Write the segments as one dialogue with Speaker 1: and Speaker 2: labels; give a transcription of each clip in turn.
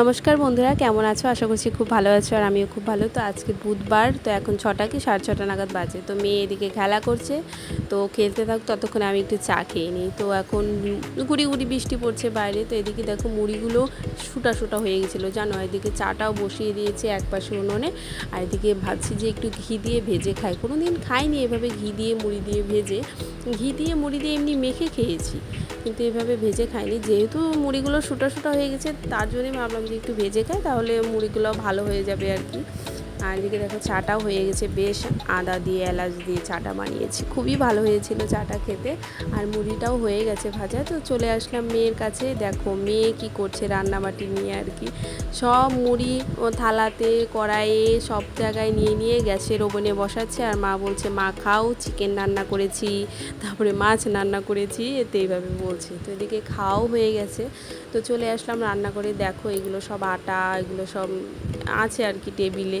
Speaker 1: নমস্কার বন্ধুরা, কেমন আছো? আশা করছি খুব ভালো আছো আর আমিও খুব ভালো। তো আজকে বুধবার, তো এখন ছটা কি সাড়ে ছটা নাগাদ বাজে। তো মেয়ে এদিকে খেলা করছে, তো খেলতে থাক, ততক্ষণে আমি একটু চা খেয়ে নিই। তো এখন গুড়ি গুড়ি বৃষ্টি পড়ছে বাইরে, তো এদিকে দেখো মুড়িগুলো শুটা শুটা হয়ে গেছিল, জানো? এদিকে চাটাও বসিয়ে দিয়েছে এক পাশে উনুনে, আর এদিকে ভাবছি যে একটু ঘি দিয়ে ভেজে খাই। কোনো দিন খাইনি এভাবে ঘি দিয়ে, মুড়ি দিয়ে ভেজে। ঘি দিয়ে মুড়ি দিয়ে এমনি মেখে খেয়েছি। কিন্তু এভাবে ভেজে খাইনি। যেহেতু মুড়িগুলো শুটা শুটা হয়ে গেছে, তার জন্যই ভাবলাম যে একটু ভেজে খাই, তাহলে মুড়িগুলো ভালো হয়ে যাবে আর কি। আর এদিকে দেখো চাটাও হয়ে গেছে, বেশ আদা দিয়ে, এলাচ দিয়ে চাটা বানিয়েছি। খুবই ভালো হয়েছিল চাটা খেতে। আর মুড়িটাও হয়ে গেছে ভাজা। তো চলে আসলাম মেয়ের কাছে। দেখো মেয়ে কি করছে রান্নাবাটি নিয়ে আর কি। সব মুড়ি ও থালাতে, কড়াইয়ে সব জায়গায় নিয়ে নিয়ে গ্যাসের ওভেনে বসাচ্ছে। আর মা বলছে, মা, খাও, চিকেন রান্না করেছি। তারপরে মাছ রান্না করেছি। এতে এইভাবে বলছে। তো এদিকে খাওয়াও হয়ে গেছে। তো চলে আসলাম রান্না করে। দেখো এগুলো সব আটা, এগুলো সব আছে আর কি টেবিলে।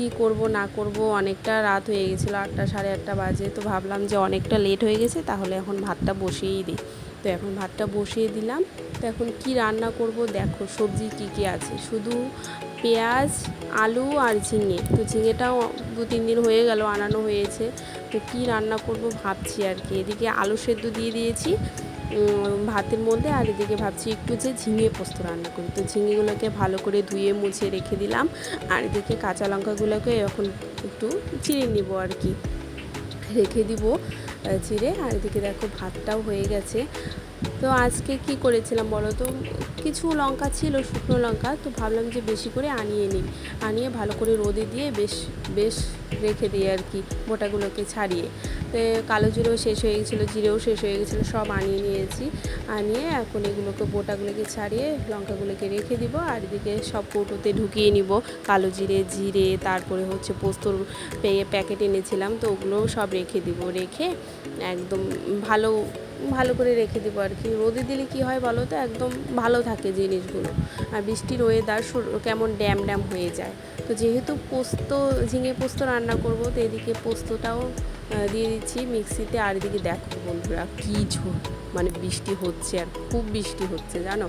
Speaker 1: কি করব, না করব, অনেকটা রাত হয়ে গেছিল আটটা, সাড়ে আটটা বাজে। তো ভাবলাম যে অনেকটা লেট হয়ে গেছে, তাহলে এখন ভাতটা বসিয়েই দিই। তো এখন ভাতটা বসিয়ে দিলাম। তো এখন কি রান্না করব দেখো, সবজি কি কি আছে? শুধু পেঁয়াজ, আলু আর ঝিঙে। তো ঝিঙেটাও দু, তিন দিন হয়ে গেল, আনানো হয়েছে। তো কি রান্না করব ভাবছি আর কি। এদিকে আলু সেদ্ধ দিয়ে দিয়েছি ভাতের মধ্যে। আর এদিকে ভাবছি একটু যে ঝিঙে পোস্ত রান্না করি। তো ঝিঙেগুলোকে ভালো করে ধুয়ে মুছে রেখে দিলাম। আর এদিকে কাঁচা লঙ্কাগুলোকে এখন একটু চিড়ে নিব আর কি। রেখে দিব চিড়ে। আর এদিকে দেখো, ভাতটাও হয়ে গেছে। তো আজকে কি করেছিলাম বলো তো? কিছু লঙ্কা ছিল, শুকনো লঙ্কা, তো ভাবলাম যে বেশি করে আনিয়ে নিই। আনিয়ে ভালো করে রোদে দিয়ে বেশ বেশ রেখে দিই আর কি বোটাগুলোকে ছাড়িয়ে। তো কালো জিরেও শেষ হয়ে গেছিল, জিরেও শেষ হয়ে গেছিল, সব আনিয়ে নিয়েছি। আনিয়ে এখন এগুলোকে বোটাগুলোকে ছাড়িয়ে লঙ্কাগুলোকে রেখে দিব আর এদিকে সব কৌটোতে ঢুকিয়ে নিব। কালো জিরে জিরে, তারপরে হচ্ছে পোস্তর পে- প্যাকেট এনেছিলাম, তো ওগুলোও সব রেখে দিব। রেখে একদম ভালো ভালো করে রেখে দেবো আর কি। রোদে দিলে কি হয় বলো তো? একদম ভালো থাকে জিনিসগুলো। আর বৃষ্টির ওয়েদার কেমন ড্যাম ড্যাম হয়ে যায়। তো যেহেতু পোস্ত, ঝিঙে পোস্ত রান্না করব, তো এদিকে পোস্তটাও দিয়ে দিচ্ছি মিক্সিতে। আর এদিকে দেখো বন্ধুরা, কী ঝোল। মানে বৃষ্টি হচ্ছে আর খুব বৃষ্টি হচ্ছে, জানো?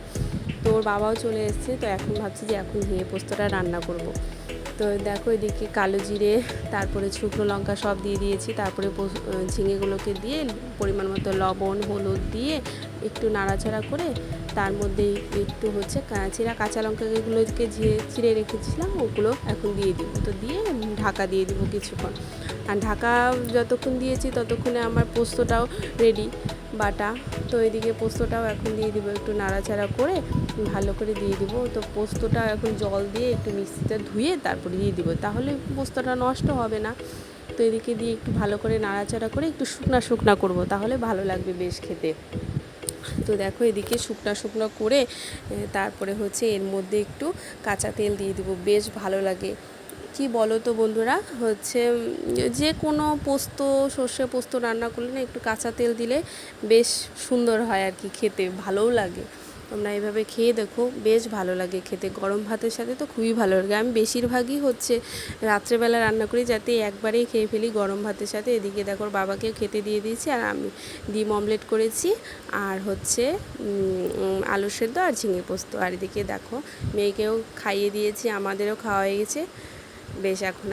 Speaker 1: তো ওর বাবাও চলে এসেছে, তো এখন ভাবছি যে এখন ঝিঙে পোস্তটা রান্না করব। তো দেখো এদিকে কালো জিরে, তারপরে শুকনো লঙ্কা সব দিয়ে দিয়েছি, তারপরে ঝিঙেগুলোকে দিয়ে পরিমাণ মতো লবণ, হলুদ দিয়ে একটু নাড়াচাড়া করে তার মধ্যে একটু হচ্ছে চিরা কাঁচা লঙ্কাগুলোকে ঝিয়ে চিড়ে রেখেছিলাম, ওগুলো এখন দিয়ে দিব। তো দিয়ে ঢাকা দিয়ে দিব কিছুক্ষণ। আর ঢাকা যতক্ষণ দিয়েছি ততক্ষণে আমার পোস্তটাও রেডি বাটা। তো এদিকে পোস্তটাও এখন দিয়ে দিব একটু নাড়াচাড়া করে, ভালো করে দিয়ে দিব। তো পোস্তটা এখন জল দিয়ে একটু মিক্সিতে ধুয়ে তারপরে দিয়ে দিব। তাহলে পোস্তটা নষ্ট হবে না। তো এদিকে দিয়ে একটু ভালো করে নাড়াচাড়া করে একটু শুকনা শুকনা করব, তাহলে ভালো লাগবে বেশ খেতে। তো দেখো এদিকে শুকনা শুকনো করে তারপরে হচ্ছে এর মধ্যে একটু কাঁচা তেল দিয়ে দিব, বেশ ভালো লাগে। কি বলো তো বন্ধুরা? হচ্ছে যে কোনো পোস্ত, সর্ষে পোস্ত রান্না করলে না একটু কাঁচা তেল দিলে বেশ সুন্দর হয় আর কি খেতে, ভালোও লাগে। তোমরা এভাবে খেয়ে দেখো, বেশ ভালো লাগে খেতে। গরম ভাতের সাথে তো খুবই ভালো লাগে। আমি বেশিরভাগই হচ্ছে রাত্রেবেলা রান্না করি যাতে একবারেই খেয়ে ফেলি গরম ভাতের সাথে। এদিকে দেখো বাবাকেও খেতে দিয়ে দিয়েছি আর আমি ডিম অমলেট করেছি আর হচ্ছে আলু সেদ্ধ আর ঝিঙে পোস্ত। আর এদিকে দেখো, মেয়েকেও খাইয়ে দিয়েছি, আমাদেরও খাওয়া হয়ে গেছে। বেশ এখন